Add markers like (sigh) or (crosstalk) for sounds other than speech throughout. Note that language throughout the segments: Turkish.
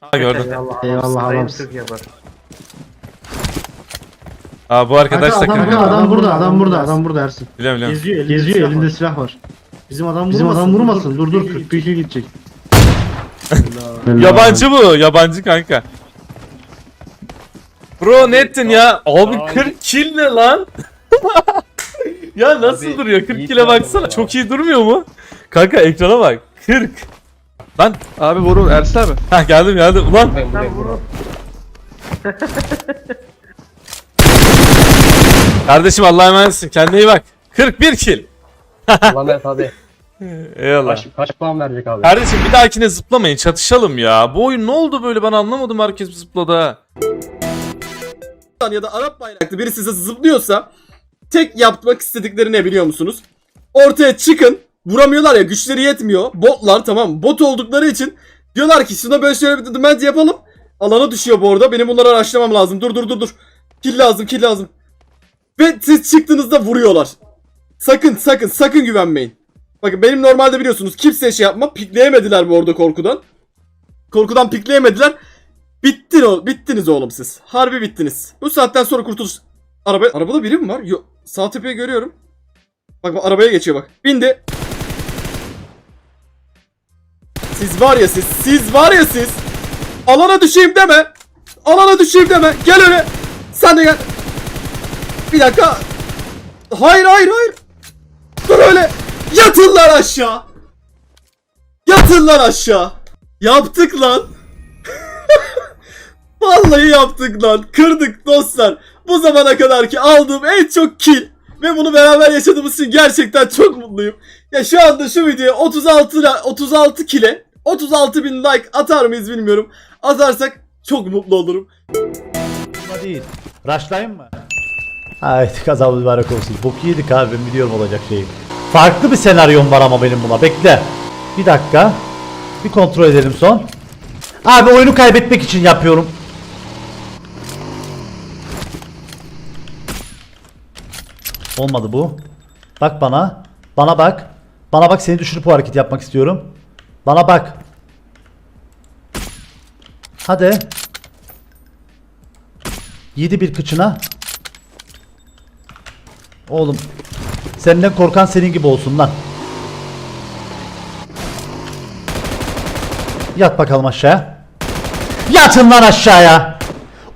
Ha gördüm. Eyvallah. Adamsın. Türk yapar. Aa bu arkadaş Kanka, adam, adam, adam burada, adam burada, adam burada Ersin. Biliyorum biliyorum. Geziyor elinde, Geziyor silah elinde var. silah var. Bizim adam Bizim vurmasın. adam vurmasın. Dur dur 41'e gidecek. Yabancı bu. Yabancı kanka. Bro ne ettin ya? Abi 40 kill ne lan? (laughs) ya nasıl Abi, duruyor? 40 iyi kill'e baksana. Çok iyi durmuyor mu? Kanka ekrana bak. 40. Lan Abi vurur Ersin abi. ha geldim geldim. Ulan buraya vurur. vurur. kardeşim Allah'a emanetsin. Kendine iyi bak. 41 kill. (laughs) Ulan evet abi. Eyvallah. Kaç, kaç puan verecek abi? Kardeşim bir dahakine zıplamayın çatışalım ya. Bu oyun ne oldu böyle ben anlamadım herkes zıpladı ha. ya da Arap bayraklı biri size zıplıyorsa tek yapmak istedikleri ne biliyor musunuz? Ortaya çıkın. Vuramıyorlar ya güçleri yetmiyor. Botlar tamam? Bot oldukları için diyorlar ki şuna böyle şöyle bir demand yapalım. Alana düşüyor bu arada. Benim bunları araştırmam lazım. Dur dur dur dur. Kill lazım kill lazım. Ve siz çıktığınızda vuruyorlar. Sakın sakın sakın güvenmeyin. Bakın benim normalde biliyorsunuz kimseye şey yapma. Pikleyemediler bu orada korkudan. Korkudan pikleyemediler. Bittin o, bittiniz oğlum siz. Harbi bittiniz. Bu saatten sonra kurtuluş. Araba, arabada biri mi var? Yok. Sağ tepeye görüyorum. Bak bak arabaya geçiyor bak. Bindi. Siz var ya siz, siz var ya siz. Alana düşeyim deme. Alana düşeyim deme. Gel öyle. Sen de gel. Bir dakika. Hayır hayır hayır. Dur öyle. Yatın lan aşağı. Yatın lan aşağı. Yaptık lan. (laughs) Vallahi yaptık lan. Kırdık dostlar. Bu zamana kadar ki aldığım en çok kill. Ve bunu beraber yaşadığımız için gerçekten çok mutluyum. Ya şu anda şu videoya 36 la- 36 kile 36 bin like atar mıyız bilmiyorum. Atarsak çok mutlu olurum. değil. Rushlayayım mı? Ay kazamız mübarek olsun. Bok yedik abi ben biliyorum olacak şeyi. Farklı bir senaryom var ama benim buna. Bekle. Bir dakika. Bir kontrol edelim son. Abi oyunu kaybetmek için yapıyorum. Olmadı bu. Bak bana. Bana bak. Bana bak seni düşürüp o hareketi yapmak istiyorum. Bana bak. Hadi. Yedi bir kıçına. Oğlum. Senden korkan senin gibi olsun lan. Yat bakalım aşağıya. Yatın lan aşağıya.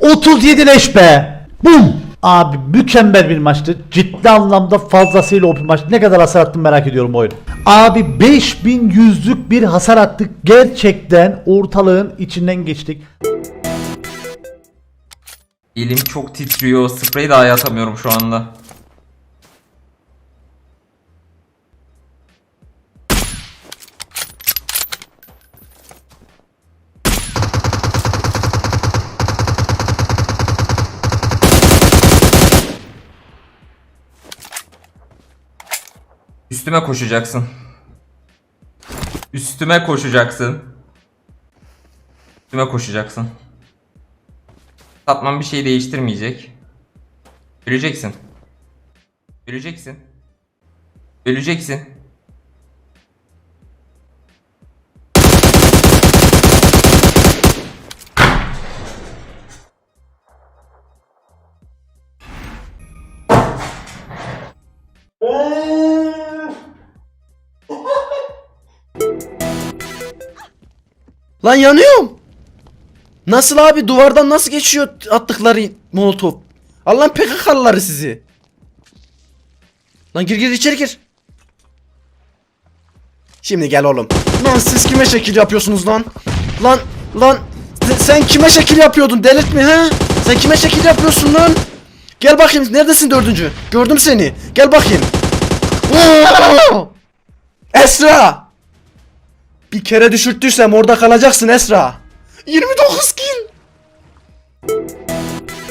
37 leş be. Bum. Abi mükemmel bir maçtı. Ciddi anlamda fazlasıyla o bir maç. Ne kadar hasar attım merak ediyorum oyun. Abi 5100'lük bir hasar attık. Gerçekten ortalığın içinden geçtik. Elim çok titriyor. Sprey dahi atamıyorum şu anda. Üstüme koşacaksın. Üstüme koşacaksın. Üstüme koşacaksın. Satmam bir şey değiştirmeyecek. Öleceksin. Öleceksin. Öleceksin. Lan yanıyorum. Nasıl abi duvardan nasıl geçiyor attıkları molotof? Allah'ın PKK'lıları sizi. Lan gir gir içeri gir. Şimdi gel oğlum. Lan siz kime şekil yapıyorsunuz lan? Lan lan sen- kime şekil yapıyordun delirtme ha? Sen kime şekil yapıyorsun lan? Gel bakayım neredesin dördüncü? Gördüm seni. Gel bakayım. Esra! Bir kere düşürttüysem orada kalacaksın Esra. 29 kill.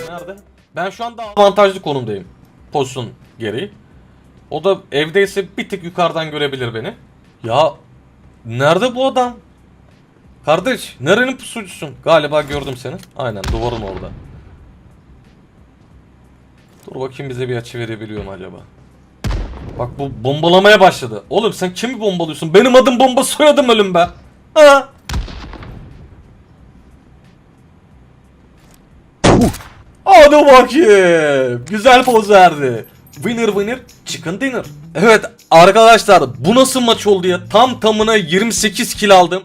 Nerede? Ben şu anda avantajlı konumdayım. Pozisyon gereği. O da evdeyse bir tık yukarıdan görebilir beni. Ya nerede bu adam? Kardeş nerenin pusucusun? Galiba gördüm seni. Aynen duvarın orada. Dur bakayım bize bir açı verebiliyor mu acaba? Bak bu bombalamaya başladı. Oğlum sen kimi bombalıyorsun? Benim adım bomba soyadım ölüm be. Ha? Hadi bakayım. Güzel poz verdi. Winner winner chicken dinner. Evet arkadaşlar bu nasıl maç oldu ya? Tam tamına 28 kill aldım.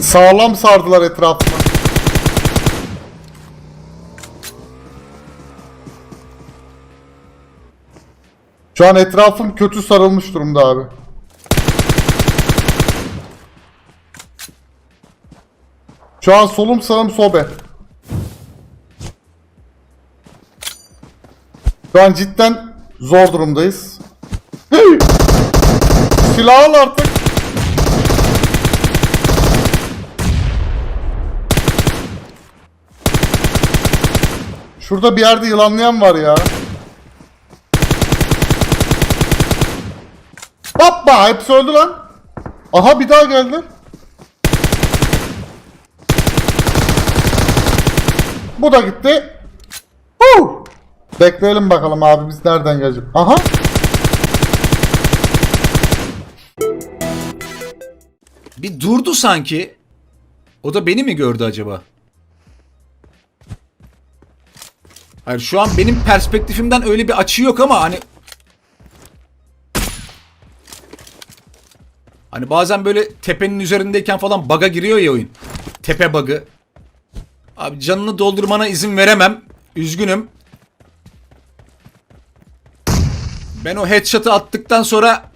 Sağlam sardılar etrafı. Şu an etrafım kötü sarılmış durumda abi. Şu an solum sağım sobe. Şu an cidden zor durumdayız. Hey! Silah al artık. Şurada bir yerde yılanlayan var ya. Hoppa hepsi öldü lan. Aha bir daha geldi. Bu da gitti. Huu. Bekleyelim bakalım abi biz nereden gelecek. Aha. Bir durdu sanki. O da beni mi gördü acaba? Hayır şu an benim perspektifimden öyle bir açı yok ama hani Hani bazen böyle tepenin üzerindeyken falan baga giriyor ya oyun. Tepe bug'ı. Abi canını doldurmana izin veremem. Üzgünüm. Ben o headshot'ı attıktan sonra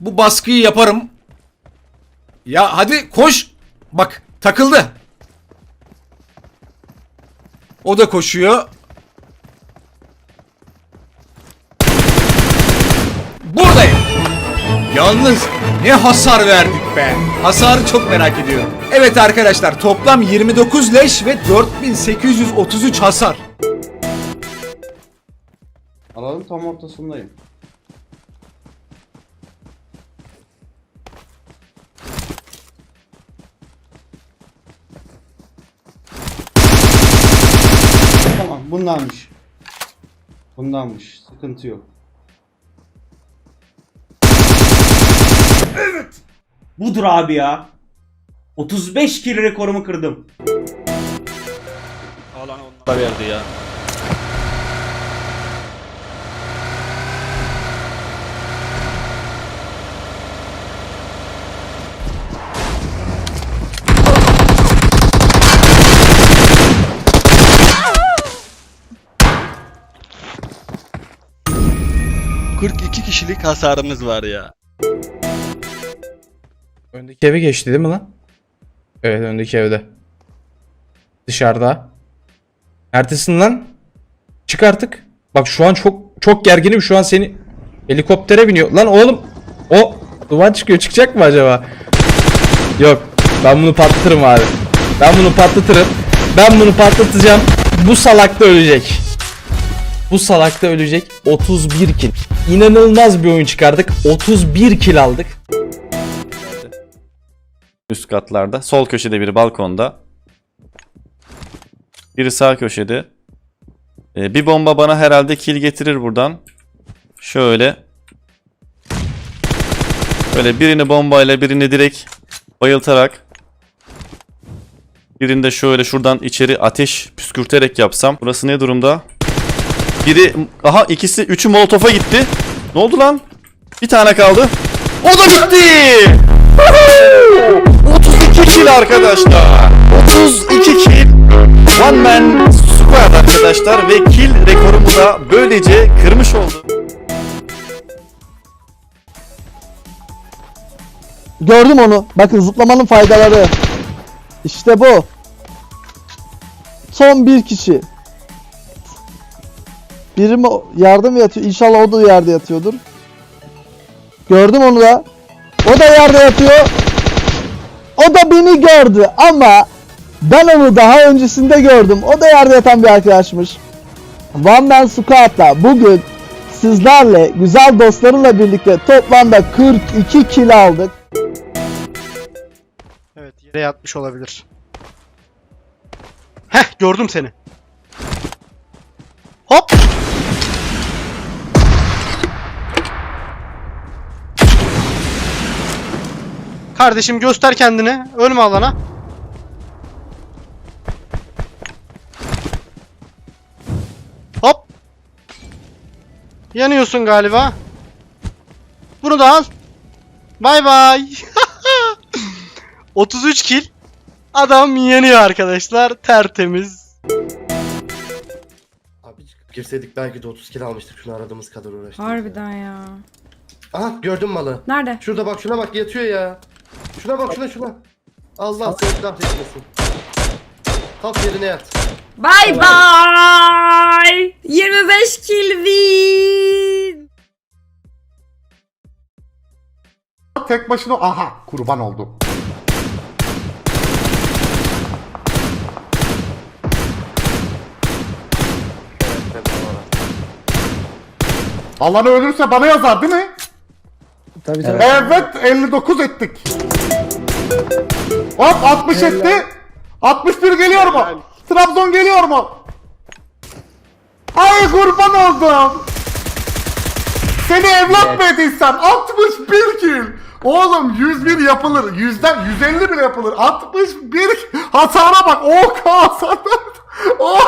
bu baskıyı yaparım. Ya hadi koş. Bak takıldı. O da koşuyor. Buradayım. Yalnız ne hasar verdik be. Hasarı çok merak ediyorum. Evet arkadaşlar toplam 29 leş ve 4833 hasar. Alalım tam ortasındayım. Tamam bundanmış. Bundanmış. Sıkıntı yok. Budur abi ya. 35 kill rekorumu kırdım. verdi ya. kişilik hasarımız var ya. Öndeki eve geçti değil mi lan? Evet öndeki evde. Dışarıda. Neredesin lan? Çık artık. Bak şu an çok çok gerginim şu an seni helikoptere biniyor. Lan oğlum o duman çıkıyor çıkacak mı acaba? Yok ben bunu patlatırım abi. Ben bunu patlatırım. Ben bunu patlatacağım. Bu salak da ölecek. Bu salak da ölecek. 31 kill. İnanılmaz bir oyun çıkardık. 31 kill aldık. Üst katlarda. Sol köşede biri balkonda. Biri sağ köşede. Ee, bir bomba bana herhalde kill getirir buradan. Şöyle. Böyle birini bombayla birini direkt bayıltarak. Birini de şöyle şuradan içeri ateş püskürterek yapsam. Burası ne durumda? Biri aha ikisi üçü molotofa gitti. Ne oldu lan? Bir tane kaldı. O da bitti. 32 kill arkadaşlar. 32 kill. One man squad arkadaşlar ve kill rekorumu da böylece kırmış oldu. Gördüm onu. Bakın zıplamanın faydaları. İşte bu. Son bir kişi. Biri mi yardım yatıyor? İnşallah o da yerde yatıyordur. Gördüm onu da. O da yerde yatıyor. O da beni gördü ama ben onu daha öncesinde gördüm. O da yerde yatan bir arkadaşmış. One Man Squad'la bugün sizlerle güzel dostlarımla birlikte toplamda 42 kill aldık. Evet yere yatmış olabilir. Heh gördüm seni. Hop. Kardeşim göster kendini. Ölme alana. Hop. Yanıyorsun galiba. Bunu da al. Bay bay. (laughs) 33 kill. Adam yeniyor arkadaşlar. Tertemiz. Abi girseydik belki de 30 kilo almıştık şunu aradığımız kadar uğraştık. Harbiden ya. Aha gördüm malı. Nerede? Şurada bak şuna bak yatıyor ya. Şuna bak şuna şuna. Allah seni kahretmesin. Kalk yerine yat. Bye bye. 25 kill win. Tek başına aha kurban oldu. Alanı ölürse bana yazar değil mi? Tabii Evet 59 ettik. Hop 60 etti. 61 geliyor mu? Trabzon geliyor mu? Ay kurban oldum. Seni evlat mı edinsem 61 kill. Oğlum 101 yapılır. Yüzden 150 bile yapılır. 61 hasara bak. O hasar. O